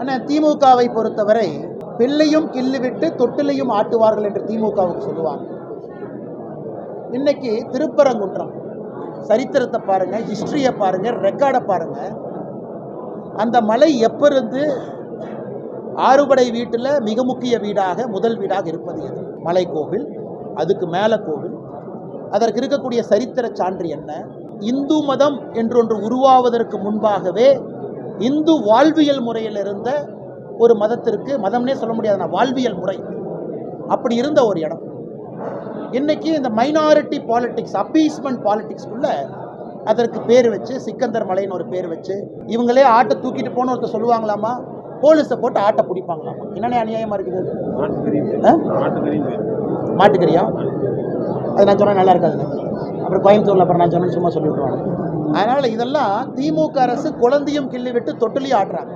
ஆனால் திமுகவை பொறுத்தவரை பிள்ளையும் கிள்ளிவிட்டு தொட்டிலையும் ஆட்டுவார்கள் என்று திமுகவுக்கு சொல்லுவாங்க. இன்னைக்கு திருப்பரங்குன்றம். சரித்திரத்தை பாருங்க ஹிஸ்டரியை பாருங்க ரெக்கார்டை பாருங்க. அந்த மலை எப்பிருந்து ஆறுபடை வீட்டில் மிக முக்கிய வீடாக முதல் வீடாக இருப்பது எது? மலை கோவில் அதுக்கு மேலே கோவில். அதற்கு இருக்கக்கூடிய சரித்திர சான்று என்ன? இந்து மதம் என்றொன்று உருவாவதற்கு முன்பாகவே இந்து வாழ்வியல் முறையில் இருந்த ஒரு மதத்திற்கு மதம்னே சொல்ல முடியாது வாழ்வியல் முறை. அப்படி இருந்த ஒரு இடம். இன்னைக்கு இந்த மைனாரிட்டி பாலிடிக்ஸ் அப்பீஸ்மெண்ட் பாலிடிக்ஸ்க்குள்ள அதற்கு பேர் வச்சு சிக்கந்தர் மலைன்னு ஒரு பேர் வச்சு இவங்களே ஆட்டை தூக்கிட்டு போன ஒருத்தர் சொல்லுவாங்களாமா? போலீஸை போட்டு ஆட்டை பிடிப்பாங்களாமா? என்னென்ன அநியாயமா இருக்குது மாட்டுக்கறியா? அது நான் சொன்னால் நல்லா இருக்காதுங்க அப்புறம் கோயம்புத்தூர்ல அப்புறம் நான் சொன்னேன்னு சும்மா சொல்லி விட்டுருவாங்க அதனால் இதெல்லாம் திமுக அரசு குழந்தையும் கிள்ளி விட்டு தொட்டிலையும் ஆடுறாங்க